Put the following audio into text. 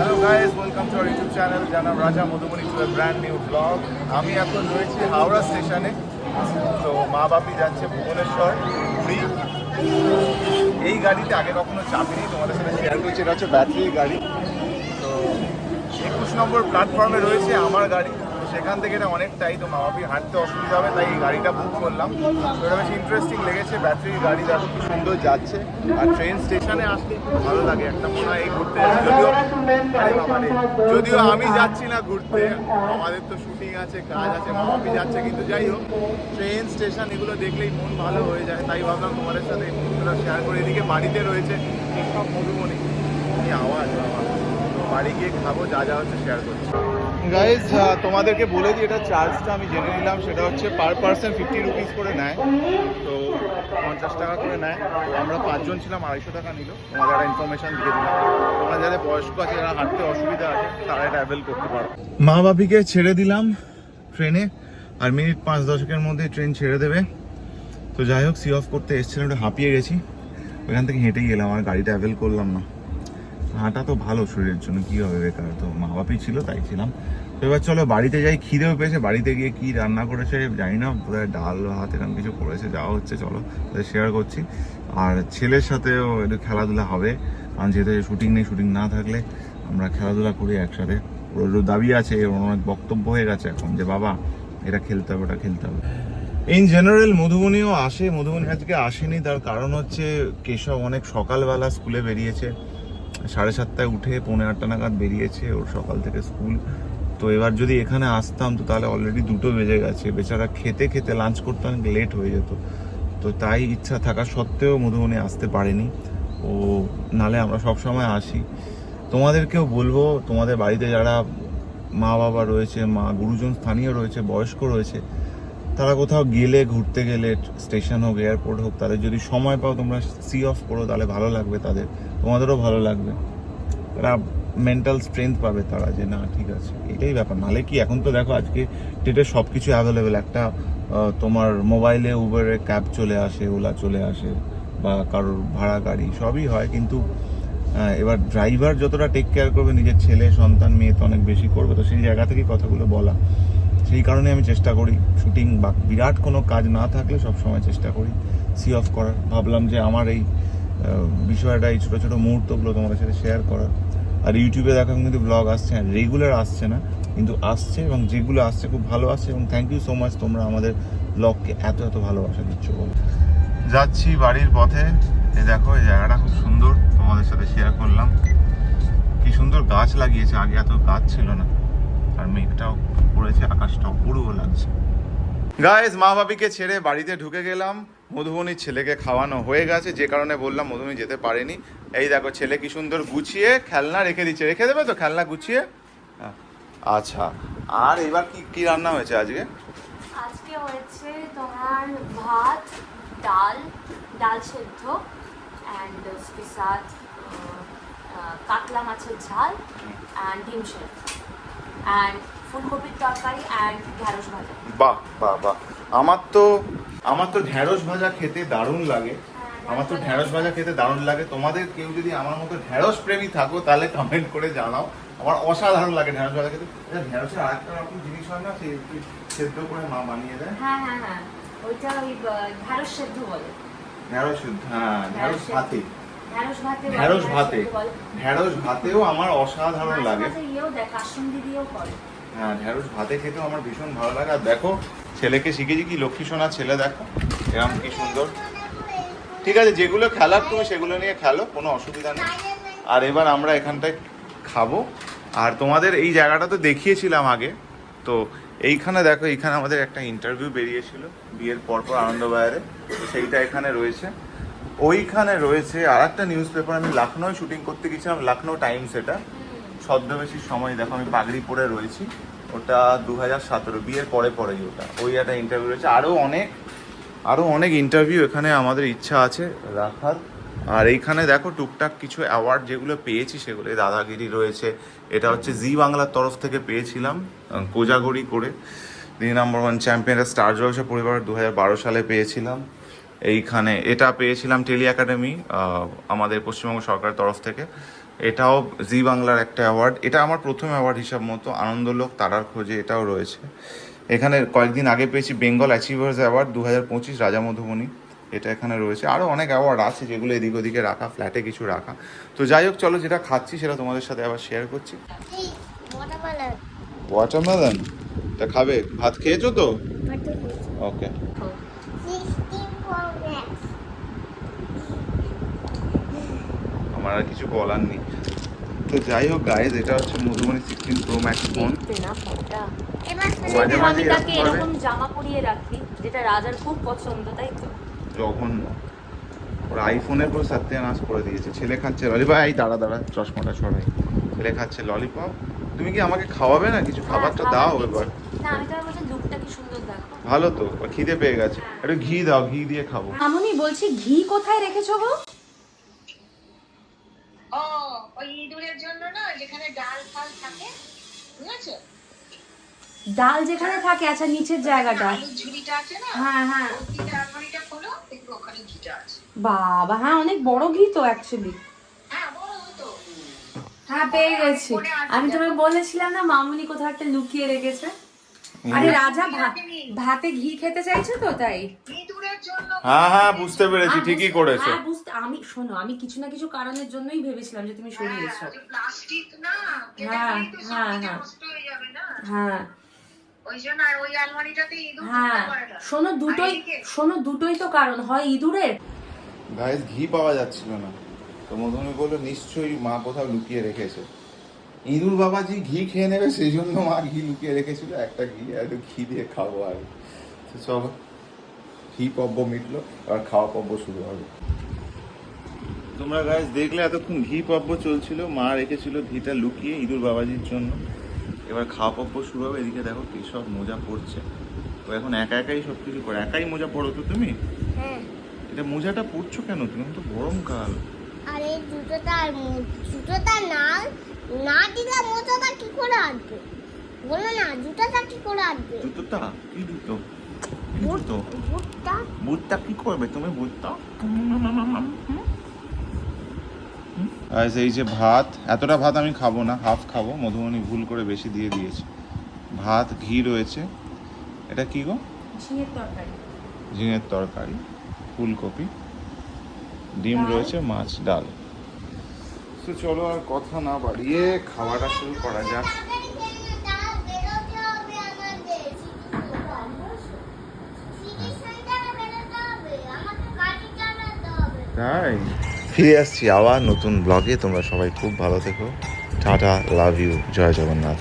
Hello guys welcome to our YouTube channel যার নাম Raja Madhubani to brand new blog আমি এখন রয়েছি হাওড়া স্টেশনে। তো মা বাপি যাচ্ছে ভুবনেশ্বর ফ্রি এই গাড়িতে আগে কখনো চাপিনি তোমাদের সাথে শেয়ার করছি। এটা হচ্ছে ব্যাটারি গাড়ি। তো একুশ নম্বর প্ল্যাটফর্মে রয়েছে আমার গাড়ি। সেখান থেকে এটা অনেকটাই, তো মা বাপি হাঁটতে অসুবিধা হবে, তাই এই গাড়িটা বুক করলাম। তো এটা বেশ ইন্টারেস্টিং লেগেছে ব্যাটারি গাড়ি দেখো, কি সুন্দর যাচ্ছে। আর ট্রেন স্টেশনে আসলে খুব ভালো লাগে একটা। মনে হয় এই ঘুরতে। যদিও আরে যদিও আমি যাচ্ছি না ঘুরতে আমাদের তো শুটিং আছে কাজ আছে মামা বাপি যাচ্ছে কিন্তু যাই হোক ট্রেন স্টেশন এগুলো দেখলেই মন ভালো হয়ে যায় তাই ভাবলাম তোমাদের সাথে এই মুহূর্তটা শেয়ার করে এদিকে বাড়িতে রয়েছে সব মধুমণি কি আওয়াজ বাবা। বাড়ি গিয়ে খাব যা যা হচ্ছে শেয়ার করছি। গাইজ তোমাদেরকে বলে দিই, এটা চার্জটা আমি জেনে নিলাম সেটা হচ্ছে পার পার্সন ফিফটি রুপিস করে নেয়। তো পঞ্চাশ টাকা করে নেয়। তো আমরা পাঁচজন ছিলাম, আড়াইশো টাকা নিল। তোমাদের একটা ইনফরমেশন দিয়ে দিলাম। তোমরা যাদের বয়স্ক আছে, যারা হাঁটতে অসুবিধা আছে, তারা এটা অ্যাভেল করতে পারো। মা বাপিকে ছেড়ে দিলাম ট্রেনে আর মিনিট পাঁচ দশকের মধ্যে ট্রেন ছেড়ে দেবে। তো যাই হোক সি অফ করতে এসেছিলাম, একটু হাঁপিয়ে গেছি। ওইখান থেকে হেঁটেই গেলাম, আর গাড়িটা অ্যাভেল করলাম না। হাঁটা তো ভালো শরীরের জন্য, কি হবে বেকার? তো মা বাপই ছিল, তাই ছিলাম। তো এবার চলো বাড়িতে যাই, খিদেও পেয়েছে, বাড়িতে গিয়ে কি রান্না করেছে জানি না, বোধহয় ডাল, ভাত, এরকম কিছু করেছে যাওয়া হচ্ছে চলো তাদের শেয়ার করছি। আর ছেলের সাথেও একটু খেলাধুলা হবে, কারণ যেহেতু শুটিং নেই শুটিং না থাকলে আমরা খেলাধুলা করি একসাথে। ওর দাবি আছে, ওর অনেক বক্তব্য হয়ে গেছে এখন যে, বাবা, এটা খেলতে হবে, ওটা খেলতে হবে। ইন জেনারেল মধুবনীও আসে, মধুবনী আজকে আসেনি, তার কারণ হচ্ছে কেশব অনেক সকালবেলা স্কুলে বেরিয়েছে। সাড়ে সাতটায় উঠে পৌনে আটটা নাগাদ বেরিয়েছে, ওর সকাল থেকে স্কুল। তো এবার যদি এখানে আসতাম, তো তাহলে অলরেডি দুটো বেজে গেছে। বেচারা খেতে খেতে লাঞ্চ করতে অনেক লেট হয়ে যেত। তো তাই ইচ্ছা থাকা সত্ত্বেও মধুবনী আসতে পারেনি। ও, নালে আমরা সব সময় আসি। তোমাদেরকেও বলব, তোমাদের বাড়িতে যারা মা বাবা রয়েছে, মা, গুরুজন স্থানীয় রয়েছে, বয়স্ক রয়েছে তারা কোথাও গেলে, ঘুরতে গেলে, স্টেশন হোক, এয়ারপোর্ট হোক, তাদের যদি সময় পাও, তোমরা সি অফ করো, তাহলে ভালো লাগবে তাদের। তোমাদেরও ভালো লাগবে। তারা মেন্টাল স্ট্রেংথ পাবে তারা যে, না, ঠিক আছে। এটাই ব্যাপার। নাহলে কি, এখন তো দেখো আজকে ডেটে সব কিছু অ্যাভেলেবেল একটা তোমার মোবাইলে উবেরে ক্যাব চলে আসে ওলা চলে আসে, বা কারোর ভাড়া গাড়ি, সবই হয়। কিন্তু এবার ড্রাইভার যতটা টেক কেয়ার করবে, নিজের ছেলে, সন্তান, মেয়ে তো অনেক বেশি করবে। তো সেই জায়গা থেকেই কথাগুলো বলা। সেই কারণে আমি চেষ্টা করি শুটিং বা বিরাট কোনো কাজ না থাকলে সব সময় চেষ্টা করি সি অফ করার। ভাবলাম যে আমার এই বিষয়টা, এই ছোটো ছোটো মুহূর্তগুলো তোমাদের সাথে শেয়ার করার। আর ইউটিউবে দেখো কিন্তু ব্লগ আসছে। না রেগুলার আসছে না, কিন্তু আসছে এবং যেগুলো আসছে খুব ভালো আসছে এবং থ্যাংক ইউ সো মাচ তোমরা আমাদের ব্লগকে এত এত ভালোবাসা দিচ্ছ যাচ্ছি বাড়ির পথে। এই দেখো, এই জায়গাটা খুব সুন্দর। তোমাদের সাথে শেয়ার করলাম কি সুন্দর গাছ লাগিয়েছে আগে এত গাছ ছিল না আর মেঘটাও পড়েছে আকাশটা অপূর্ব লাগছে গাইজ মা বাবিকে ছেড়ে বাড়িতে ঢুকে গেলাম মধুবনির ছেলেকে খাওয়ানো হয়ে গেছে যে কারণে বললাম মধুবনি যেতে পারেনি এই দেখো ছেলে কি সুন্দর গুছিয়ে খেলনা রেখে দিচ্ছে রেখে দেবে তো খেলনা গুছিয়ে হ্যাঁ। আচ্ছা আর এবার কি কি রান্না হয়েছে আজকে আজকে হয়েছে তোমার ভাত ডাল ডাল সেদ্ধ অ্যান্ড उसके साथ আহ, আহ, কাতলা মাছের ঝাল অ্যান্ড ডিম সেদ্ধ। অ্যান্ড ফুলকপির তরকারি অ্যান্ড ঢ্যাঁড়স ভাজা। বাহ বাহ বাহ। আমার তো আমার তো ঢ্যাঁড়স ভাজা খেতে দারুণ লাগে। আমার তো ঢ্যাঁড়স ভাজা। খেতে দারুণ লাগে। তোমাদের কেউ যদি আমার মতো ঢ্যাঁড়স প্রেমী থাকো তাহলে কমেন্ট করে জানাও। আমার অসাধারণ লাগে ঢ্যাঁড়স ভাজা খেতে। এটা ঢ্যাঁড়সের আরেকটা রকম জিনিস হয় না সেদ্ধ করে মা বানিয়ে দেয়? হ্যাঁ হ্যাঁ হ্যাঁ। ওইটা ওই ঢ্যাঁড়স সেদ্ধ বলে। ঢ্যাঁড়স সেদ্ধ, হ্যাঁ ঢ্যাঁড়স ভাতে। ঢ্যাঁড়স ভাতে ঢ্যাঁড়স ভাতেও আমার অসাধারণ লাগে। হ্যাঁ ঢ্যাঁড়স ভাতে খেতেও আমার ভীষণ ভালো লাগে। আর দেখো ছেলেকে শিখেছি কি লক্ষ্মী সোনা ছেলে দেখো এরকম কি সুন্দর। ঠিক আছে যেগুলো খেলার তুমি সেগুলো নিয়ে খেলো কোনো অসুবিধা নেই। আর এবার আমরা এখানটায় খাব। আর তোমাদের এই জায়গাটা তো দেখিয়েছিলাম আগে। তো এইখানে দেখো এইখানে আমাদের একটা ইন্টারভিউ বেরিয়েছিল বিয়ের পরপর আনন্দবাজারে। তো সেইটা এখানে রয়েছে। ওইখানে রয়েছে আর একটা নিউজ পেপার আমি লখনৌ শুটিং করতে গেছিলাম লখনৌ টাইমস এটা। ছদ্মবেশীর সময়, দেখো আমি পাগড়ি পরে রয়েছি। ওটা দু হাজার সতেরো, বিয়ের পরে পরেই ওটা। ওই একটা ইন্টারভিউ রয়েছে। আরও অনেক আরও অনেক ইন্টারভিউ এখানে আমাদের ইচ্ছা আছে রাখার। আর এইখানে দেখো টুকটাক কিছু অ্যাওয়ার্ড যেগুলো পেয়েছি সেগুলো। দাদাগিরি রয়েছে। এটা হচ্ছে জি বাংলার তরফ থেকে পেয়েছিলাম কোজাগরি করে। দিন number one champion Star Jalsha পরিবার দু হাজার বারো সালে পেয়েছিলাম। এইখানে এটা পেয়েছিলাম টেলি একাডেমি আমাদের পশ্চিমবঙ্গ সরকারের তরফ থেকে। এটাও জি বাংলার একটা অ্যাওয়ার্ড। এটা আমার প্রথম অ্যাওয়ার্ড হিসাব মতো আনন্দলোক তারার খোঁজে এটাও রয়েছে। এখানে কয়েকদিন আগে পেয়েছি বেঙ্গল অ্যাচিভার্স অ্যাওয়ার্ড দু হাজার পঁচিশ রাজা মধুবনী এটা এখানে রয়েছে। আরও অনেক অ্যাওয়ার্ড আছে যেগুলো এদিক ওদিকে রাখা ফ্ল্যাটে কিছু রাখা। তো যাই হোক চলো যেটা খাচ্ছি সেটা তোমাদের সাথে আবার শেয়ার করছি. ওয়াটারমেলন তা খাবে? ভাত খেয়েছো তো. ওকে আমার আর কিছু বলার নেই। তো যাই হোক গাইজ এটা হচ্ছে Madhubani sixteen pro max phone দেখতে না ফোনটা এবার মাঝে মাঝে আমি তাকে এরকম এরকম জামা পরিয়ে রাখি যেটা রাজার খুব পছন্দ তাই তো? জঘন্য। ওর আইফোনের পুরো সত্যানাশ করে দিয়েছে। ছেলে খাচ্ছে ললিপপ এই দাঁড়া দাঁড়া চশমাটা সরাই। ছেলে খাচ্ছে ললিপপ তুমি কি আমাকে খাওয়াবে না? কিছু খাবারটা হ্যাঁ, দাও খাবার এবার। দিচ্ছি। না আমি তো বলছি লুকটা কি সুন্দর দেখো। ভালো তো ওর খিদে পেয়ে গেছে। একটু ঘি দাও ঘি দিয়ে খাব। আমি বলছি ঘি কোথায় রেখেছো গো? ও ওই ইঁদুরের জন্য না যেখানে ডাল ফাল থাকে বুঝেছ? ডাল যেখানে থাকে আচ্ছা নিচের জায়গাটা। ঝুড়িটা আছে না? হ্যাঁ হ্যাঁ। খোলো দেখবে ওখানে ঘিটা আছে। বাবা হ্যাঁ অনেক বড় ঘি তো অ্যাকচুয়ালি হ্যাঁ হ্যাঁ পেয়ে গেছি। আমি তোমাকে বলেছিলাম না মামুনি কোথাও একটা লুকিয়ে রেখেছে। আরে রাজা ভাতে ঘি খেতে চাইছে তো তাই? হ্যাঁ হ্যাঁ বুঝতে পেরেছি ঠিকই করেছ। হ্যাঁ আমি শোনো আমি কিছু না কিছু কারণের জন্যই ভেবেছিলাম যে তুমি সরিয়েছো প্লাস্টিক না হ্যাঁ, সব হ্যাঁ, হ্যাঁ। হয়ে না। হ্যাঁ। হ্যাঁ। না। শোনো দুটোই শোনো দুটোই তো কারণ। হয় ইঁদুরের? ঘি পাওয়া যাচ্ছিল না। তো মধুমি বলল নিশ্চয়ই মা কোথাও লুকিয়ে রেখেছে। ইঁদুর বাবাজি ঘি খেয়ে নেবে সেই জন্য মা ঘি লুকিয়ে রেখেছিল একটা ঘি আর একটু ঘি দিয়ে খাব আর তো চলো ঘি পব্ব মিটলো আর খাওয়া পব্ব শুরু হবে। তোমরা গাছ দেখলে এতক্ষণ ঘি পব্ব চলছিল মা রেখেছিল ঘিটা লুকিয়ে ইঁদুর বাবাজির জন্য। এবার খাওয়া পব্ব শুরু হবে এদিকে দেখো কি সব মোজা পড়ছে। তো এখন একা একাই সব কিছু করে একাই মোজা পড়ো তো তুমি? হ্যাঁ। এটা মোজাটা পড়ছো কেন? তুমি তো গরমকাল। আর এই জুতোটা জুতোটা না না দিলে মোজাটা কি করে আসবে বলো না জুতোটা কি করে আসবে জুতোটা? কি জুতো? বুটটা? বুটটা কি করবে তুমি বুটটা? আজ এই যে ভাত এতটা ভাত আমি খাব না হাফ খাব মধুমণি ভুল করে বেশি দিয়ে দিয়েছে। ভাত ঘি রয়েছে। এটা কি গো? ঝিঙের তরকারি। ঝিঙের তরকারি ফুলকপি। ডিম রয়েছে মাছ ডাল। তো চলো আর কথা না বাড়িয়ে খাওয়াটা শুরু করা যাক। তাই? ফিরে আসছি আবার নতুন ব্লগে তোমরা সবাই খুব ভালো থেকো। Tata love you Jai Jagannath.